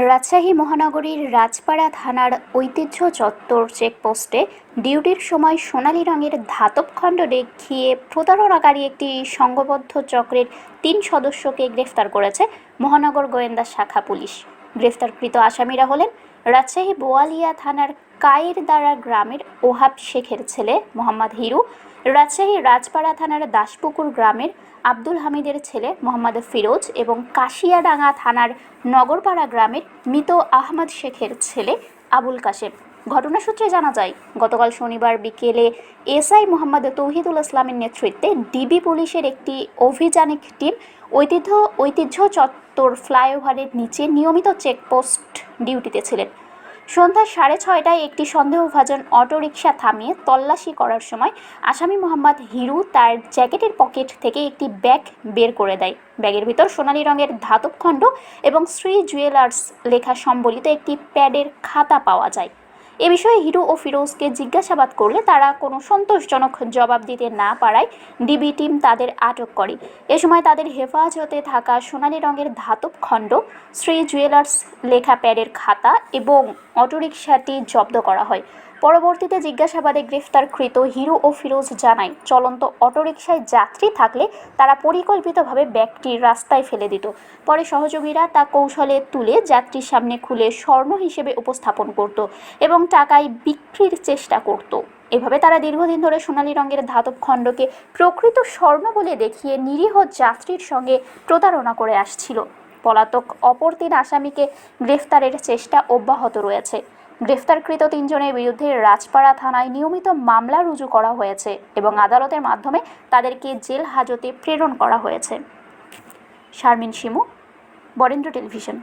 রাজশাহী মহানগরীর রাজপাড়া থানার ঐতিহ্য চত্বর চেকপোস্টে ডিউটির সময় সোনালী রঙের ধাতব খণ্ড দেখিয়ে প্রতারণাকারী একটি সংঘবদ্ধ চক্রের তিন সদস্যকে গ্রেফতার করেছে মহানগর গোয়েন্দা শাখা পুলিশ। গ্রেফতারকৃত আসামিরা হলেন রাজশাহী বোয়ালিয়া থানার কায়েরদারা গ্রামের ওহাব শেখের ছেলে মোহাম্মদ হিরু, রাজশাহী রাজপাড়া থানার দাসপুকুর গ্রামের আব্দুল হামিদের ছেলে মোহাম্মদ ফিরোজ এবং কাশিয়াডাঙ্গা থানার নগরপাড়া গ্রামের মৃত আহমদ শেখের ছেলে আবুল কাশেম। ঘটনা সূত্রে জানা যায়, গতকাল শনিবার বিকেলে এসআই মোহাম্মদ তৌহিদুল ইসলামের নেতৃত্বে ডিবি পুলিশের একটি অভিযানিক টিম ঐতিহ্য ঐতিহ্য চত্বর ফ্লাইওভারের নিচে নিয়মিত চেকপোস্ট ডিউটিতে ছিলেন। সন্ধ্যা সাড়ে ছয়টায় একটি সন্দেহভাজন অটোরিকশা থামিয়ে তল্লাশি করার সময় আসামি মোহাম্মদ হিরু তার জ্যাকেটের পকেট থেকে একটি ব্যাগ বের করে দেয়। ব্যাগের ভিতর সোনালী রঙের ধাতব খণ্ড এবং শ্রী জুয়েলার্স লেখা সম্বলিত একটি প্যাডের খাতা পাওয়া যায়। এ বিষয়ে হিরু ও ফিরোজকে জিজ্ঞাসাবাদ করলে তারা কোনো সন্তোষজনক জবাব দিতে না পারায় ডিবি টিম তাদের আটক করে। এ সময় তাদের হেফাজতে থাকা সোনালি রঙের ধাতব খণ্ড, শ্রী জুয়েলার্স লেখা প্যাডের খাতা এবং অটোরিকশাটি জব্দ করা হয়। পরবর্তীতে জিজ্ঞাসাবাদে গ্রেফতারকৃত হিরো ও ফিরোজ জানায়, চলন্ত অটোরিকশায় যাত্রী থাকলে তারা পরিকল্পিতভাবে ব্যাগটি রাস্তায় ফেলে দিত। পরে সহযোগীরা তা কৌশলে তুলে যাত্রীর সামনে খুলে স্বর্ণ হিসেবে উপস্থাপন করত এবং টাকায় বিক্রির চেষ্টা করত। এভাবে তারা দীর্ঘদিন ধরে সোনালী রঙের ধাতব খণ্ডকে প্রকৃত স্বর্ণ বলে দেখিয়ে নিরীহ যাত্রীর সঙ্গে প্রতারণা করে আসছিল। পলাতক অপর তিন আসামিকে গ্রেফতারের চেষ্টা অব্যাহত রয়েছে। গ্রেফতারকৃত তিনজনের বিরুদ্ধে রাজপাড়া থানায় নিয়মিত মামলা রুজু করা হয়েছে এবং আদালতের মাধ্যমে তাদেরকে জেল হাজতে প্রেরণ করা হয়েছে। শারমিন শিমু, বরেন্দ্র টেলিভিশন।